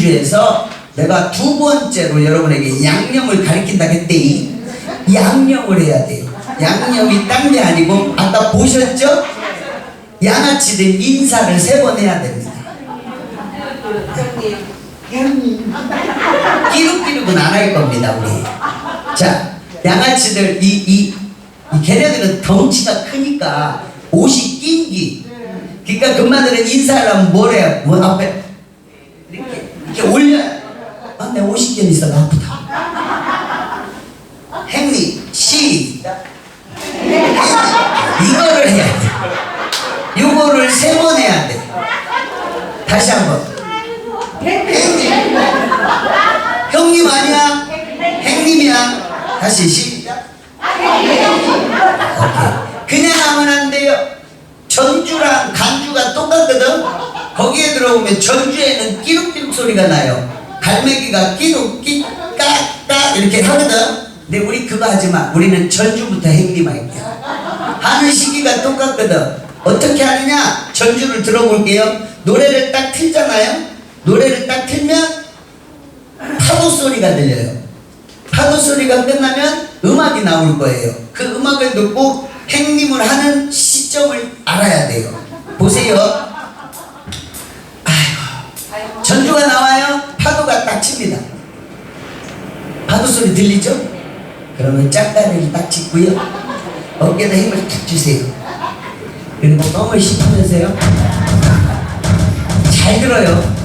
간주에서 내가 두 번째로 여러분에게 양념을 가르친다 했더니 양념을 해야 돼요. 양념이 딴 게 아니고 아까 보셨죠? 양아치들 인사를 세 번 해야 됩니다. 끼룩끼룩은 안 할 겁니다, 우리. 자, 양아치들, 이, 이, 이 걔네들은 덩치가 크니까 옷이 낀기. 그러니까 금마들은 인사를 하면 뭘 해요? 뭐 앞에 이렇게, 이렇게 올려. 아, 내 옷이 껴 있어, 나 아프다. 행리, 시작. 이거를 해야 돼. 이거를 세 번 해야 돼. 다시 한 번. 행님. 형님 아니야? 행님이야. 다시 시작. 오케이. 그냥 하면 안 돼요. 전주랑 간주가 똑같거든. 거기에 들어오면 전주에는 끼룩끼룩 소리가 나요. 갈매기가 끼룩끼 까까 이렇게 하거든. 근데 우리 그거 하지 마. 우리는 전주부터 행님 할게요. 하는 시기가 똑같거든. 어떻게 하느냐? 전주를 들어볼게요. 노래를 딱 틀잖아요. 노래를 딱 틀면 파도 소리가 들려요. 파도 소리가 끝나면 음악이 나올 거예요. 그 음악을 듣고 행님을 하는 시점을 알아야 돼요. 보세요. 파도 소리 들리죠? 그러면 짝다리를 딱 짚고요. 어깨에다 힘을 탁 주세요. 그리고 껌을 씹으면서요. 잘 들어요.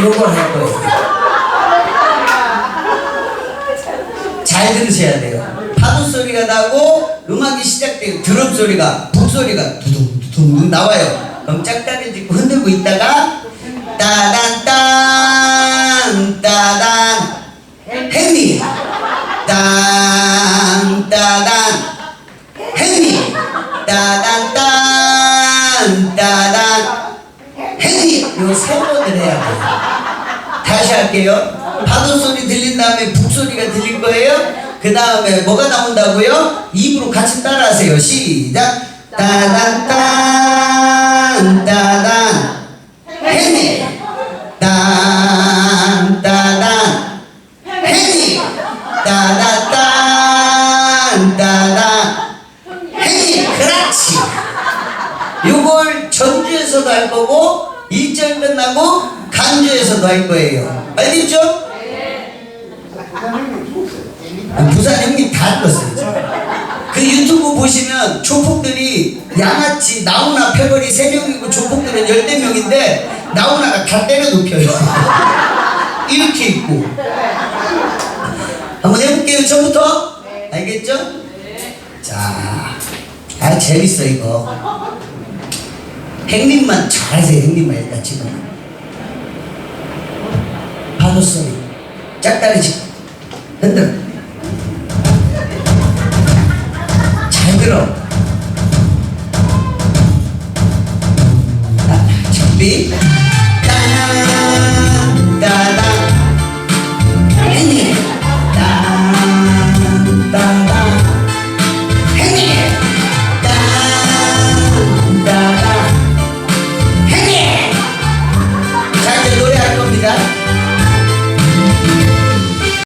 요걸 할 거예요. 잘 들으셔야 돼요. 파도 소리가 나고 음악이 시작돼요. 드럼 소리가 북 소리가 두둥 두둥 나와요. 그럼 짝다리 짚고 흔들고 있다가 따단 딴 따단 행리 딴 따단 행리 따단 딴 따단 행리 요세 번을 해야 돼요. 다시 할게요. 파도 소리 들린 다음에 북 소리가 들릴 거예요. 그 다음에 뭐가 나온다고요? 입으로 같이 따라하세요. 시작. 따단 딴 따단 해니 딴 따단 해니 따단 딴 따단 해니 그렇지. 요걸 전주에서도 할 거고 일절 끝나고 간주에서도 할 거예요. 알겠죠? 아, 부산 형님 다 들었어요. 그 유튜브 보시면 조폭들이 양아치 나훈아 패거리 세 명이고 조폭들은 열대 명인데 나훈아가 다 때려 눕혀요. 이렇게 있고. 한번 해볼게요. 처음부터. 알겠죠? 자, 아 재밌어 이거. 행님만 잘하세요. 행님만 일단 지금. 단어성이 짝다리지 흔들어 잘 들어. 아, 준비?